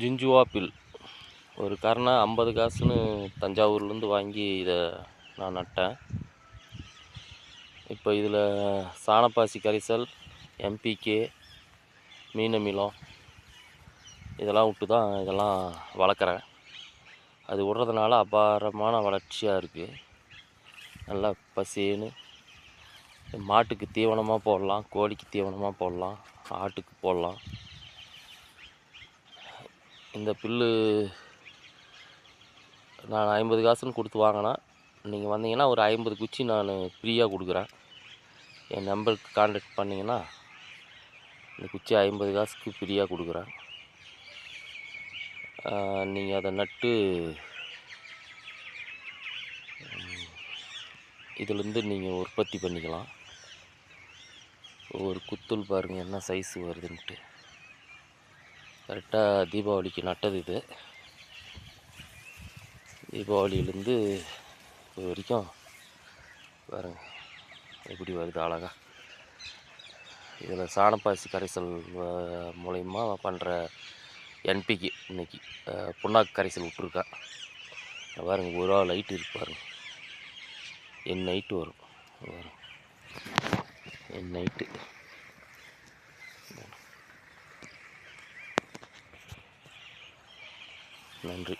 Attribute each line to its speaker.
Speaker 1: ஜிஞ்சுவா bill ஒரு கரணை ஐம்பது காசுன்னு தஞ்சாவூர்லேருந்து வாங்கி இதை நான் நட்டேன். இப்போ இதில் சாணப்பாசி கரிசல் எம்பிகே மீனமிலம் இதெல்லாம் விட்டு தான் இதெல்லாம் வளர்க்குறேன். அது விட்றதுனால அபாரமான வளர்ச்சியாக இருக்குது நல்லா பசின்னு மாட்டுக்கு தீவனமாக போடலாம் கோழிக்கு தீவனமாக போடலாம் ஆட்டுக்கு போடலாம். இந்த புல்லு நான் ஐம்பது காசுன்னு கொடுத்து வாங்கினேன் நீங்கள் வந்தீங்கன்னா ஒரு ஐம்பது குச்சி நான் ஃப்ரீயாக கொடுக்குறேன். என் நம்பருக்கு கான்டாக்ட் பண்ணிங்கன்னா இந்த குச்சி ஐம்பது காசுக்கு ஃப்ரீயாக கொடுக்குறேன். நீங்கள் அதை நட்டு இதுலேருந்து நீங்கள் உற்பத்தி பண்ணிக்கலாம். ஒரு குத்துல் பாருங்கள் என்ன சைஸ் வருதுன்ட்டு. கரெக்டாக தீபாவளிக்கு நட்டது இது. தீபாவளியிலேருந்து இது வரைக்கும் பாருங்க எப்படி வருது அழகா. இதில் சாணப்பாசி கரைசல் மூலயமா பண்ணுற என்பிக்கு இன்னைக்கு புண்ணாக்கு கரைசல் விட்ருக்கேன் பாருங்க ஒரு ஆள் லைட் இருக்கு பாருங்க. என் நைட்டு வரும். இங்க என் நைட்டு நன்றி.